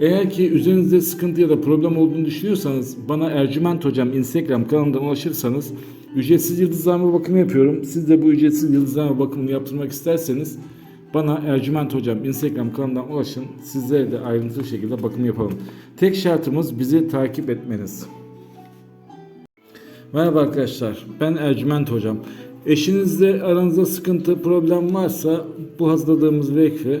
Eğer ki üzerinizde sıkıntı ya da problem olduğunu düşünüyorsanız bana Ercüment Hocam Instagram kanalından ulaşırsanız ücretsiz yıldızlama bakımı yapıyorum. Siz de bu ücretsiz yıldızlama bakımını yaptırmak isterseniz bana Ercüment Hocam Instagram kanalından ulaşın. Sizlere de ayrıntılı şekilde bakım yapalım. Tek şartımız bizi takip etmeniz. Merhaba arkadaşlar, ben Ercüment Hocam. Eşinizle aranızda sıkıntı, problem varsa bu hazırladığımız vekfi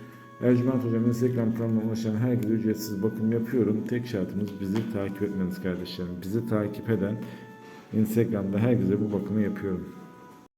Ercüment Hocam Instagram kanalına ulaşan herkese ücretsiz bakım yapıyorum. Tek şartımız bizi takip etmeniz kardeşlerim. Bizi takip eden Instagram'da herkese bu bakımı yapıyorum.